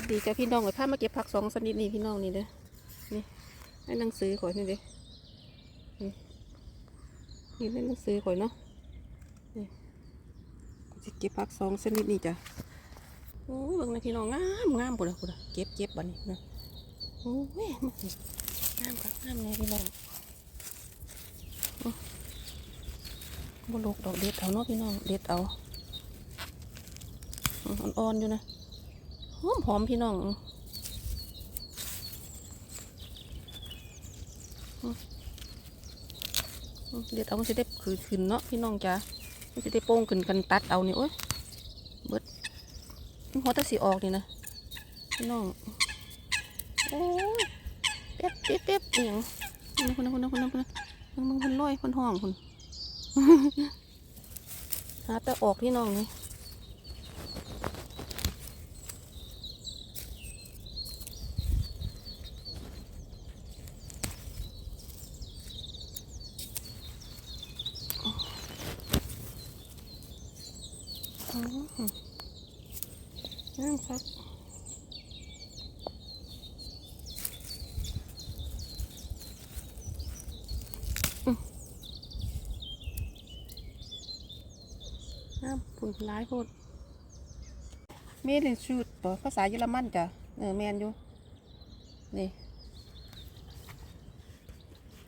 วัสดีจ้าพี่น้องเลยพามาเก็บผักสองชนิดนี่พี่น้องนี่เด้อนี่ให้หนังสือข่อยนี่เด้อนี่นี่ให้หนังสือข่อยเนาะนี่จะเก็บผักสองชนิดนี่จ้ะโอ้ยเบิ่งนะพี่น้องงามงามปุ่นนะปุ่นนะเก็บเก็บบัดนี้นะโอ้ยงามคักงามเลยพี่น้องอื้อบลูกดอกเด็ดเอาเนาะพี่น้องเด็ดเอาอ่อนๆอยู่นะ หอมหอมพี่น้องอืมอืมอืมเอามันจะได้ขืนขึ้นเนาะพี่น้องจ้ามันจะได้โป้งขึ้นกันตัดเอานี่โอ้ยเบิดหัวตะสีออกนี่นะพี่น้องโอ้ยเป๊บเป๊บเป๊บอหย่างคนนะคนนะคนนะคนนะคนนะมึงคนลอยคนห้องคนหาแต่ออกพี่น้องนี่ อืมน้ำครับอืม น้ำผุนร้ายโพดเมลินชูดต่ภาษาเยอรมันจ้ะเออแมนอยู่ นี่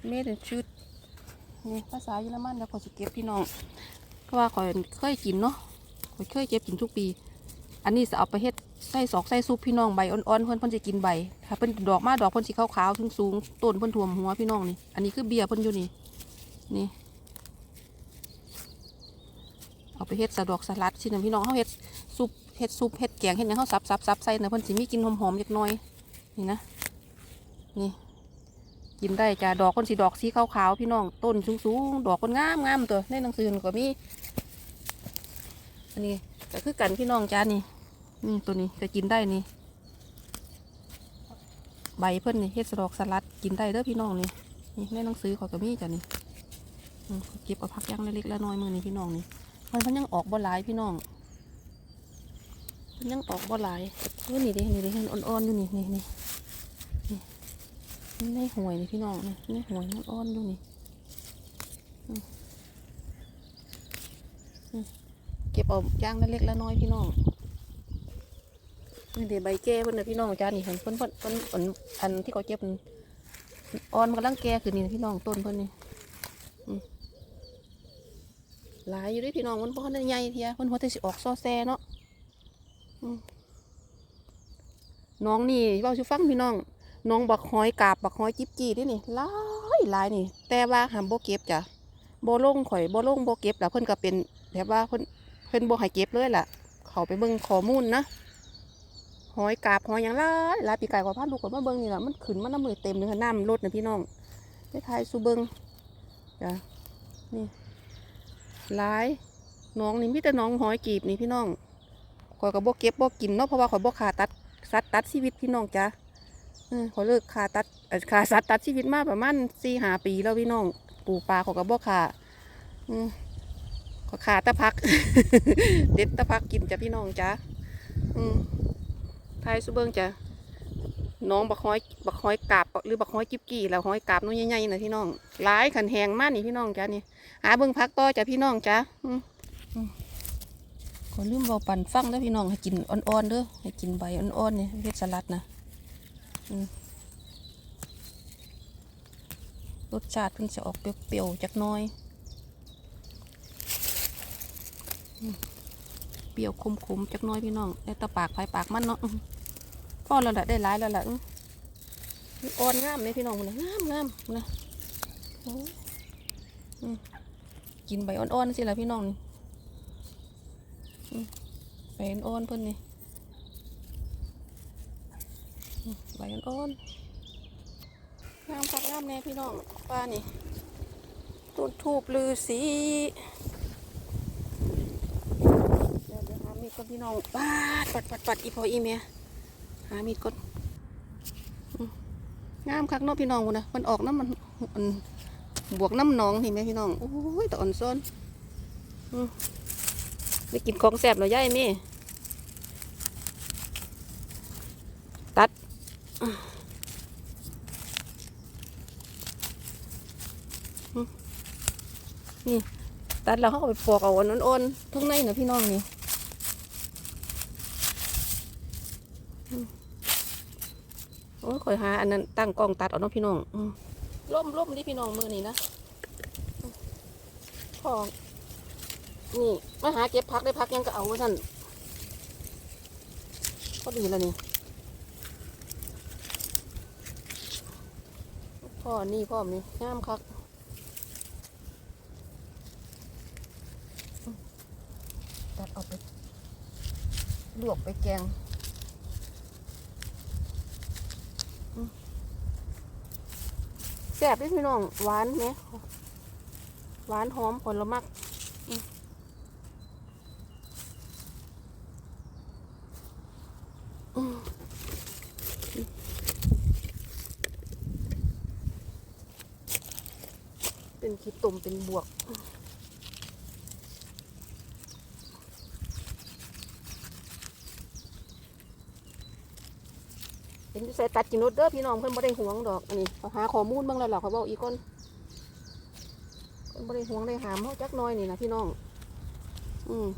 เมลินชูดนี่ภาษาเยอรมันแล้วก็จะเก็บพี่น้องเพราะว่าขอยเคยกินเนาะขอยเคยเก็บกินทุกปี อันนี้จะเอาไปเฮ็ดไส้สอกไส้ซุปพี่น้องใบอ่อนๆเพิ่อนเพิ่นจะกินใบถ้าเพิ่นดอกมาดอกเพิ่อนสีขาวๆสูงๆต้นเพิ่อนท่วมหัวพี่น้องนี่ อันนี้คือเบียร์เพิ่อนอยู่นี่ นี่ เอาไปเฮ็ดสะดอกสลัดสินะพี่น้องเขาเฮ็ดซุปเฮ็ดซุปเฮ็ดแกงเฮ็ดยังเขาสับสับสับใส่นะเพิ่นสิมีกินหอมๆเล็กน้อยนี่นะนี่กินได้จ้ะดอกคนสีดอกสีขาวๆพี่น้องต้นสูงๆดอกคนงามงามตัวในหนังสือก็มีอันนี้ก็คือกันพี่น้องจ้านี่นี่ตัวนี้จะกินได้นี่ ใบเพิ่นนี่เฮ็ดสะดอกสลัดกินได้เด้อพี่น้องนี่นี่ในหนังสือเขอยก็มีจ้ะนี่เก็บเอาพักย่างเล็กๆแล้วน้อยมือนี่พี่น้องนี่ มันเพิ่นยังออกบ่หลายพี่น้องเพิ่นยังออกบ่หลายเออนี่ดินี่ดิเห็นอ่อนๆอยู่นี่นี่นี่นี่นี่ในหวยนี่พี่น้องนี่ในหวยมันอ่อนอยู่นี่เก็บเอาย่างเล็กๆแล้วน้อยพี่น้องนี่เดี๋ยวใบแก้เพิ่นนะพี่น้องจ้านี่เห็นเพิ่นเพิ่นเพิ่นอันอันที่เขาเก็บอ่อนมันกำลังแก่คือนี่พี่น้องต้นเพิ่นนี่อืม หลายอยู่ด้วยพี่น้องมันบ่ได้ใหญ่เทียเพิ่นหัวแต่สิออกซอแซเนาะน้องนี่เว้าสิฟังพี่น้อง น้องบักหอยกาบบักหอยจิบจีนี่นี่หลายหลายนี่ แต่ว่าหามบ่เก็บจ้ะโบ่ลงข่อยโบ่ลงโบเก็บแล้วเพิ่นก็เป็นแบบว่าเพิ่นเพิ่นโบ่ให้เก็บเลยล่ะ เขาไปเบิ่งข้อมูลนะหอยกาบหอยหยังลายหลายปีไก่กว่าพันลูกกว่ามาเบิ่งนี่แหละมันขึ้นมาน้ำมือเต็มเลยค่ะน้ำลดนะพี่น้องไปทายสูเบิ่งจ้ะนี่ หลายน้องนี่มีแต่น้องหอยกีบนี่พี่น้องข่อยก็บ่เก็บบ่กินเนาะเพราะว่าข่อยบ่ขาตัดสัตว์ตัดชีวิตพี่น้องจ้ะเข่อยเลิกขาตัดขาสัตว์ตัดชีวิตมาประมาณสี่หาปีแล้วพี่น้องปลูกปลาข่อยก็บ่ขาอืมขอขาตะพัก เด็ดตะพักกินจ้ะพี่น้องจ้ะอืมทายสุเบิงจ้ะ น้องบักห้อยบักห้อยกาบหรือบักห้อยกิบกี่แล้วห้อยกาบนู้นใหญ่ๆนะพี่น้องหลายขันแหงมากนี่พี่น้องจ้ะนี่หาเบิ่งพักต่อจ้ะพี่น้องจ้ะอืมอืมขอลืมเบาปั่นฟังเด้อพี่น้องให้กินอ่อนๆเด้อให้กินใบอ่อนๆเนี่ยเฮ็ดสลัดนะอืมรสชาติเพิ่งจะออกเปรี้ยวๆจักน้อยเปรี้ยวคมๆจักน้อยพี่น้องได้แตะปากไผปากมันเนาะ อื้อพ่อแล้วแหละได้หลายแล้วแหละอื้ออ่อนงามเลยพี่น้องเลยงามงามนะกินใบอ่อนๆสิละพี่น้องนี่อืมใบอ่อนๆเพิ่นนี่อืมใบอ่อนๆงามคักงามแน่พี่น้องป้านี่ต้นทูบลือสีเดี๋ยวเดี๋ยวมีก่อนพี่น้องปาดปัดปัดปัดอีพออีเมีย หามีดก่อนงามคักเนาะพี่น้องคนนะมันออกน้ำมันมันบวกน้ำหนองเห็นไหมพี่น้องโอ้ยตะอ่อนซ้อนอได้กินของแซ่บเหรอย่ายแม่นี่ตัดแล้วเขาก็ไปปอกเอาอ่อนๆทั้งในนะพี่น้องนี่อืม โอ้ยคอยหาอันนั้นตั้งกล้องตัดเอาเนาะพี่น้องอืมล่มล่มดิพี่น้องมือนี่นะพองนี่มาหาเก็บพักได้พักยังก็เอาไว้ท่านก็ดีแล้วนี่พ่อนี่พ่อมีงามคักตัดเอาไปลวกไปแกงอืม แซ่บด้วยพี่น้องหวานไหมหวานหอมผลละมักอืมอืมเป็นขี้ตุ่มเป็นบวก เห็นใส่ตัดกินรถเด้อพี่น้องเพิ่นบ่ได้ห่วงดอกอันนี้หาข้อมูลบ้างแล้วล่ะเขาบอกอีกคนเพิ่นบ่ได้ห่วงได้หามเฮาจักน้อยนี่นะพี่น้อง อืม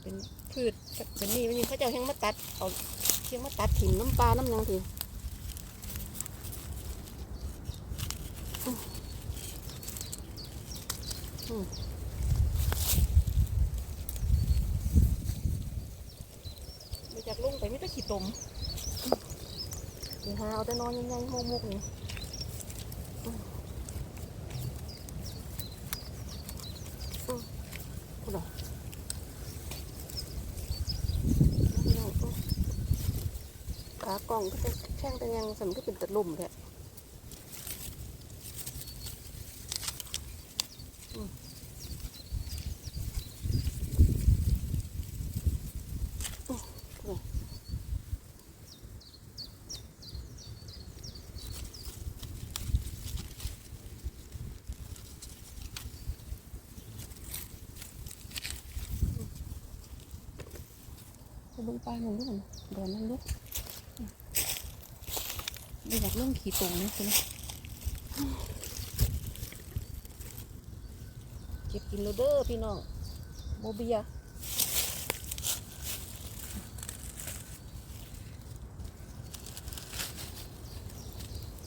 เป็นพืชเป็นนี่เป็นนี่เขาเจ้าแห้งมาตัดเอาเพียงมาตัดถิ่มน้ำปลาน้ำยังทีอืมอืม มาจากลุงไปไม่ ต้องขี่ตมนี่หาเอาแต่นอนยังไงโมมุกนี่อืมอืมพูดเหรอพี่น้องอืมขากล่องก็จะแช่งแต่ยังสันก็เป็นตะลุ่มแท้อืมอืม ไป เบิ่งปลาหนึ่งด้วยกันโดนนั่นด้วยไม่อยากเรื่องขี่ตรงนี่สินะเก็บกินโลเดอร์พี่น้องโมเบีย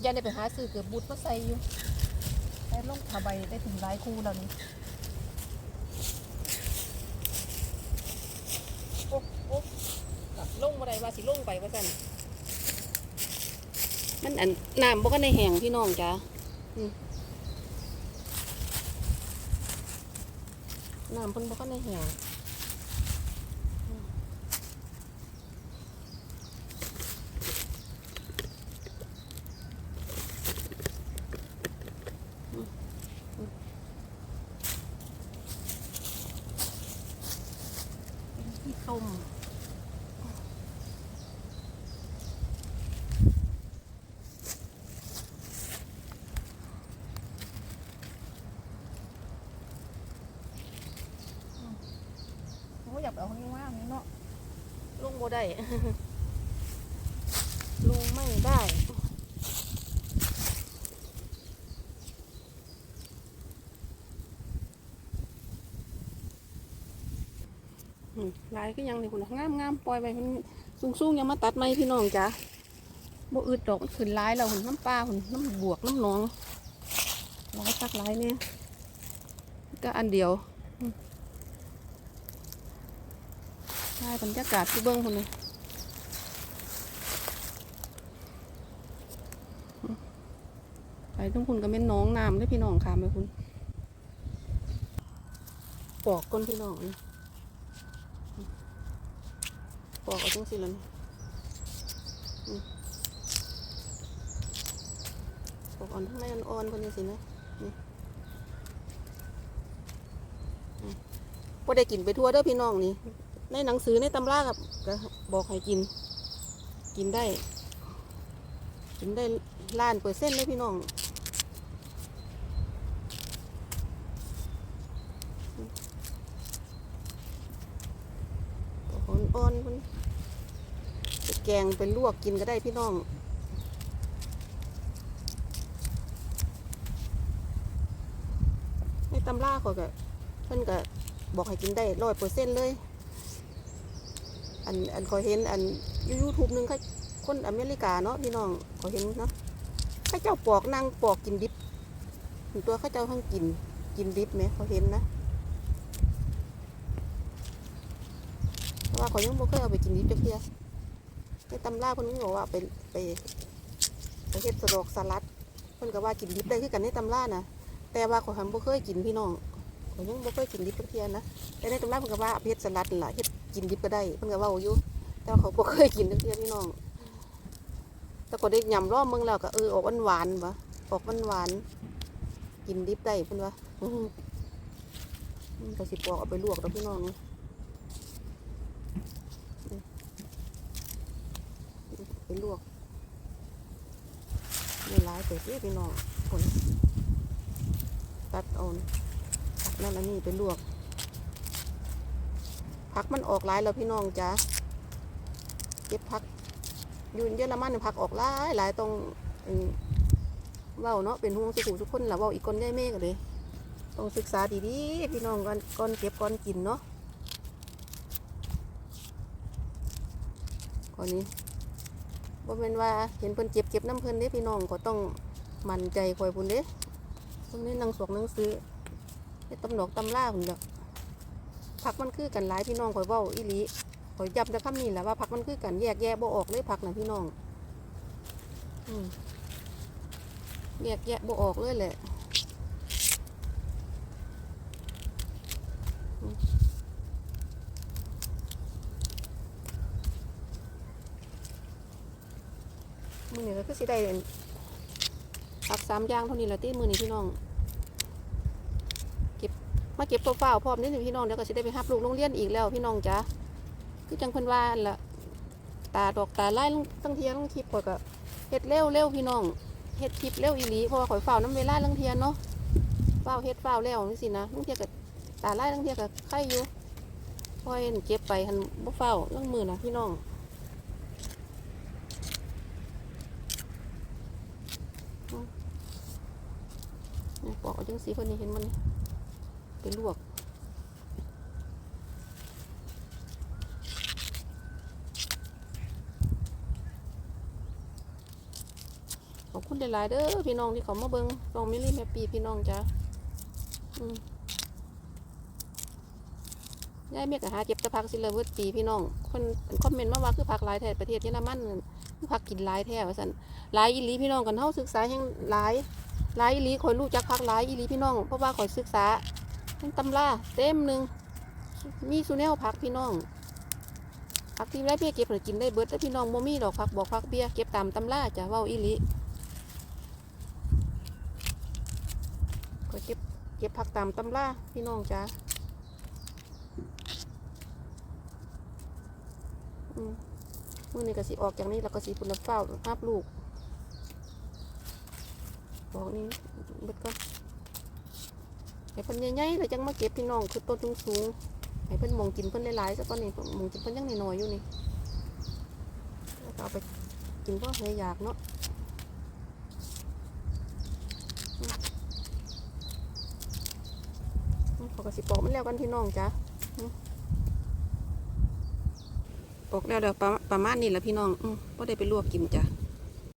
ยันได้ไปหาซื้อเกือบบูดมาใส่อยู่แต่ลงผ้าใบได้ถึงหลายคู่แล้วนี่ โอ๊ะโอ๊ะกับ ลงบ่ได้ว่าสิลงไปว่าซั่นมันอันน้ำบ่กันในแห้งพี่น้องจ้ะอืมน้ำเพิ่นบ่กันในแห้งอืมอืมอืมเป็นที่ต้ม โอ้ยอยากเอาข้างว่างนี่เนาะลงบ่ ได้ ลงไม่ได้ ลายก็ยังนี่คุณงามงามปล่อยไปมันสูงสูงยังมาตัดไม้พี่น้องจ้ะบ่อึดดอกมันขึ้นลายแล้วหุ่นน้ำปลาหุ่นน้ำบวกน้ำนองลายตักลายเนี่ยก็อันเดียวอืม ลายบรรยากาศที่เบิ้งคนนี้ไปต้องคุณก็เป็นน้องน้ำด้วยพี่น้องค่ะไปคุณปอกก้นพี่น้องนี่ปอกเอาจังสิล่ะนี่ปอกอ่อนทั้งในอ่อนๆคนนี้สินะนี่อืมบ่ได้กินไปทั่วเด้อพี่น้องนี่ ในหนังสือในตำรากับก็บอกให้กิน กินได้ กินได้ล้านเปอร์เซ็นต์เลยพี่น้องอ่อนๆคนแกงเป็นลวกกินก็ได้พี่น้องในตำราเขาก็เพิ่นก็บอกให้กินได้ร้อยเปอร์เซ็นต์เลย อันอันขอเห็นอันยูทูบหนึ่งเขาคนอเมริกาเนาะพี่น้องขอเห็นเนาะข้าเจ้าปอกนั่งปอกกินดิบตัวข้าเจ้าทั้งกินกินดิบไหมเขาเห็นนะเพราะว่าขายังบ่เคยเอาไปกินดิบจักเทียในตำราเพิ่นก็บอกว่าไปไปไปเฮ็ดสะดอกสลัดเพิ่นก็ว่ากินดิบได้คือกันในตำรานะแต่ว่าขอยหันบ่เคยกินพี่น้องขอยังบ่เคยกินดิบจักเทียนะแต่ในตำราเพิ่นก็ว่าเอาเฮ็ดสลัดล่ะเฮ็ด กินดิบก็ได้เพิ่นก็เว้าอยู่แต่ว่าเขาบ่เคยกินจักเทียพี่น้อง แต่ก็ได้ยำรอบเมืองแล้วก็เออออกหวานๆบ่ออกหวานๆกินดิบได้เพิ่นว่าอือหือมันก็สิปอกเอาไปลวกแล้วพี่น้องนี่ไปลวกนี่หลายเติบพี่น้องคนตัดเอาผักนั่นอันนี้ไปลวก ผักมันออกหลายแล้วพี่น้องจ้าเก็บผักยู่เยอรมันนี่ผักออกหลายหลายตรงเว้าเนาะเป็นห่วงสุขุทุกคนละเว้าอีกคนได้เมฆเลยต้องศึกษาดีๆพี่น้องก่อนก่อนเก็บก่อนกินเนาะก่อนนี้บ่แม่นว่าเห็นเพิ่นเจ็บเจ็บน้ำเพิ่นเด้พี่น้องก็ต้องมั่นใจคอยพุ่นเด้ตรงนี้นังสวกนังซื้อไอ้ตำหนอกตำล่าพุ่นเด้อ ผักมันคือกันหลายพี่น้องคอยเว้าอีหลีขอยย้ำแต่คำนี้แหละว่าผักมันคือกันแยกแยะบ่ออกเลยผักนะพี่น้องอืมแยกแยะบ่ออกเลยแหละอืมมือนี้ก็คือสิได้อันผักสามอย่างเท่านี้ละที่มือนี้พี่น้อง มาเก็บตัวเฝ้าพร้อมนี่หนึ่งพี่น้องเดี๋ยวก็สิได้ไปรับลูกโรงเรียนอีกแล้วพี่น้องจ้าคือจังเพิ่นว่าหั่นละตาดอกตาไล่ตั้งเทียนตั้งคลิปข่อยก็เฮ็ดเร็วเร็วพี่น้องเฮ็ดคลิปเร็วอีหลีเพราะว่าข่อยเฝ้าน้ำเวลาตั้งเทียนเนาะเฝ้าเฮ็ดเฝ้าแล้วนี่สินะตั้งเทียก็ตาไล่ตั้งเทียก็ไข่อยู่พอยเก็บไปหันบ่เฝ้าเรื่องมือนะพี่น้องปอกเอาจังสีเพิ่นนี่เห็นมันนี่ ไปลวก ขอบคุณหลายๆเด้อพี่น้องที่เขามาเบิงลองมิลลี่แมปปีพี่น้องจ้าอืมยายเมียกหาเจ็บตะพักสิเลยเวิร์ดปีพี่น้อง คนคอมเมนต์มาว่าคือพักหลายแท้ประเทศเยอรมันนั่นคือพักกินหลายแท้ว่าสันหลายอีลีพี่น้องกันเฮาศึกษาแห่งหลายหลายอีลีข่อยรู้จักพักหลายอีลีพี่น้องเพราะว่าข่อยศึกษา ทั้งตำราเต็มหนึ่งมีสุแนวพักพี่น้องพักที่ไรเบี้ยเก็บหรือกินได้เบิดแต่พี่น้องโมมี่ดอกพักบอกพักเบี้ยเก็บตามตำราจ้ะเว้าอีหลีก็เก็บเก็บผักตามตำราพี่น้องจ้าอืมมื่อนี้ก็สิออกจากนี้แล้วก็สิปุ่นละเฝ้าห้าบลูกบอกนี้เบิดก็ ให้เพิ่นใหญ่ๆแล้วจังมาเก็บพี่น้องคือต้นสูงๆให้เพิ่นมองกินเพิ่นหลายๆซะก่อนนี่มองกินเพิ่นยังน้อยๆอยู่นี่แล้วก็เอาไปกินเพราะให้อยากเนาะขาก็สิปอกมันแล้วกันพี่น้องจ้ะปอกแล้วเดี๋ยวประมาณนี้แหละพี่น้องอืมพอได้ไปลวกกินจ้ะ